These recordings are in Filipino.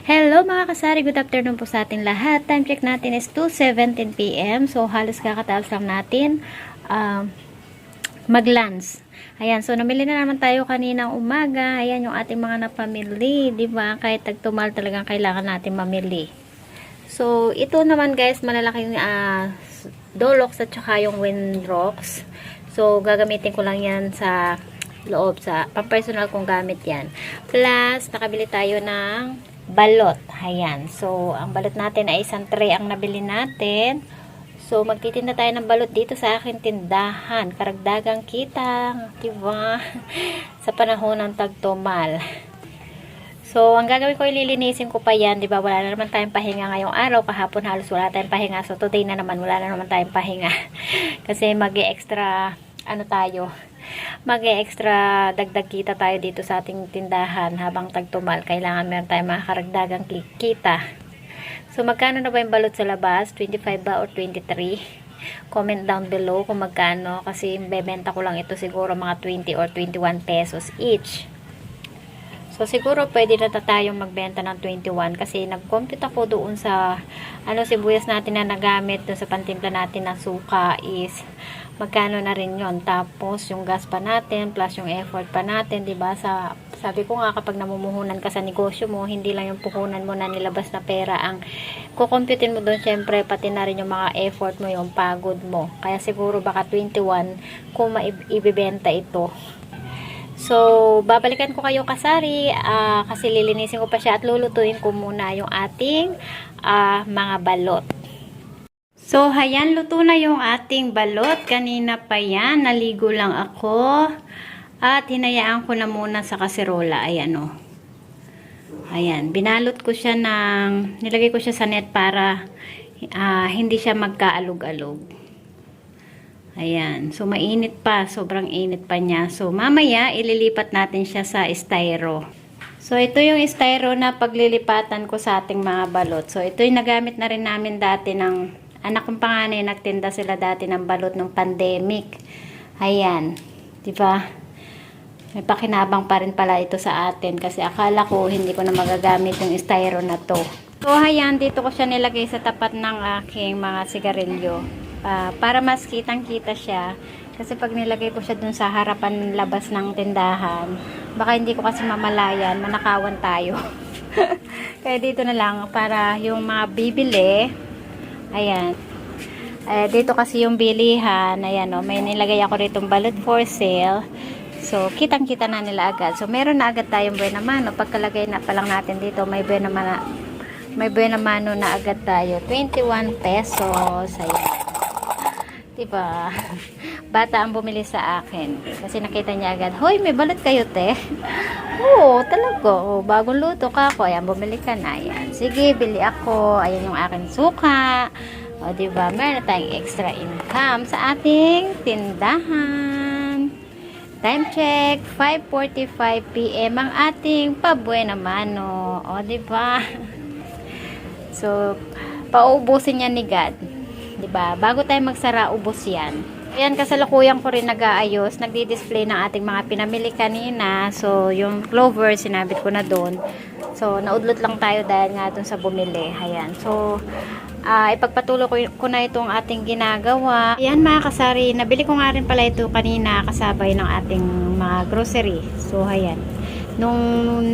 Hello mga kasari, good afternoon po sa ating lahat. Time check natin is 2.17pm. So halos kakataas lang natin um, mag-lunch. Ayan, so namili na naman tayo kaninang umaga. Ayan yung ating mga napamili, ba? Kahit tagtumal talagang kailangan natin mamili. So ito naman guys, malalaking uh, Dolox at saka yung Windrox. So gagamitin ko lang yan sa loob sa pang-personal kong gamit yan. Plus, nakabili tayo ng balot. Ayan. So, ang balot natin ay isang tray ang nabili natin. So, magtitinda tayo ng balot dito sa akin tindahan. Karagdagang kita. Diba? sa panahon ng tagtumal. So, ang gagawin ko, ililinisin ko pa yan. Diba? Wala na naman tayong pahinga ngayong araw. Kahapon halos wala tayong pahinga. So, today na naman, wala na naman tayong pahinga. Kasi mag extra ano tayo, mag-extra dagdag kita tayo dito sa ating tindahan habang tagtumal. Kailangan meron tayong mga karagdagang kita. So, magkano na ba yung balot sa labas? 25 ba or 23? Comment down below kung magkano kasi bebenta ko lang ito siguro mga 20 or 21 pesos each. So, siguro pwede na tayong magbenta ng 21 kasi nag-compute ako doon sa ano sibuyas natin na nagamit doon sa pantimpla natin ng suka is magkano na rin yon Tapos, yung gas pa natin, plus yung effort pa natin, 'di ba Sa, sabi ko nga, kapag namumuhunan ka sa negosyo mo, hindi lang yung puhunan mo na nilabas na pera ang kukomputin mo doon, syempre, pati na rin yung mga effort mo, yung pagod mo. Kaya siguro baka 21 kung maibibenta ito. So, babalikan ko kayo kasari uh, kasi lilinisin ko pa siya at lulutuin ko muna yung ating uh, mga balot. So, hayan, luto na yung ating balot. Kanina pa yan, naligo lang ako. At hinayaan ko na muna sa kaserola. Ayan o. Oh. Ayan, binalot ko siya ng, nilagay ko siya sa net para uh, hindi siya magkaalog-alog. Ayan. So, mainit pa. Sobrang init pa niya. So, mamaya, ililipat natin siya sa styro. So, ito yung styro na paglilipatan ko sa ating mga balot. So, ito yung nagamit na rin namin dati ng anak kong panganay. Nagtinda sila dati ng balot ng pandemic. Ayan. Diba? May pakinabang pa rin pala ito sa atin. Kasi akala ko, hindi ko na magagamit yung styro na to. So, ayan. Dito ko siya nilagay sa tapat ng aking mga sigarilyo uh, para mas kitang kita siya kasi pag nilagay ko siya dun sa harapan labas ng tindahan baka hindi ko kasi mamalayan manakawan tayo kaya dito na lang para yung mga bibili ayan. Eh, dito kasi yung bilihan. Ayan oh, may nilagay ako rito balot for sale. So kitang kita na nila agad. So meron na agad tayong buena mano pagkalagay na pa lang natin dito may buena mano may buena mano na agad tayo. 21 pesos. Ayan Diba? Bata ang bumili sa akin. Kasi nakita niya agad, Hoy, may balot kayo, te. Oo, talaga. Oh, bagong luto ka ako. Ayan, bumili ka na. Ayan. Sige, bili ako. Ayan yung aking suka. O, diba? Meron tayong extra income sa ating tindahan. Time check, 5.45pm ang ating pabuena mano. O, diba? So, paubusin niya ni God. 'Di ba? Bago tayo magsara, ubos 'yan. Ayan, kasalukuyan ko rin nag-aayos. Nagdi-display ng ating mga pinamili kanina. So, yung clover, sinabit ko na doon. So, naudlot lang tayo dahil nga doon sa bumili. Ayan. So, uh, ipagpatuloy ko, ko na itong ating ginagawa. Ayan mga kasari, nabili ko nga rin pala ito kanina kasabay ng ating mga grocery. So, ayan nung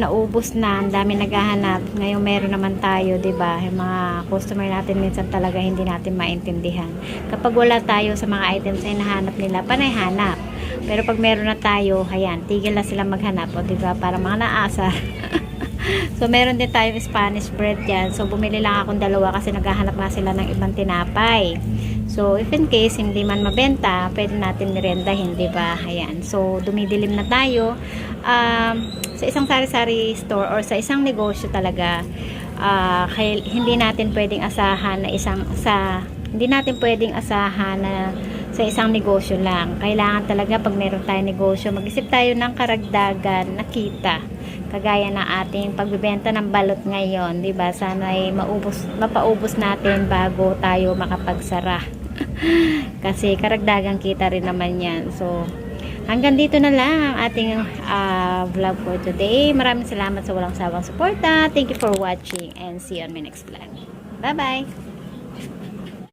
naubos na, ang dami naghahanap. Ngayon meron naman tayo, 'di ba? Yung mga customer natin minsan talaga hindi natin maintindihan. Kapag wala tayo sa mga items na hinahanap nila, panay hanap. Pero pag meron na tayo, ayan, tigil na sila maghanap, o 'di ba? Para mga naasa. so meron din tayong Spanish bread diyan. So bumili lang akong dalawa kasi naghahanap nga sila ng ibang tinapay. So, if in case hindi man mabenta, pwede natin merendahin, di ba? Ayan. So, dumidilim na tayo. Um, sa isang sari-sari store or sa isang negosyo talaga, uh, hindi natin pwedeng asahan na isang sa hindi natin pwedeng asahan na sa isang negosyo lang. Kailangan talaga pag meron tayong negosyo, mag-isip tayo ng karagdagan na kita. Kagaya ng ating pagbebenta ng balot ngayon, 'di ba? Sana ay maubos mapaubos natin bago tayo makapagsara. Kasi karagdagang kita rin naman yan. So, Hanggang dito na lang ang ating ah, vlog for today. Maraming salamat sa walang sawang suporta. Thank you for watching and see you on my next vlog. Bye-bye!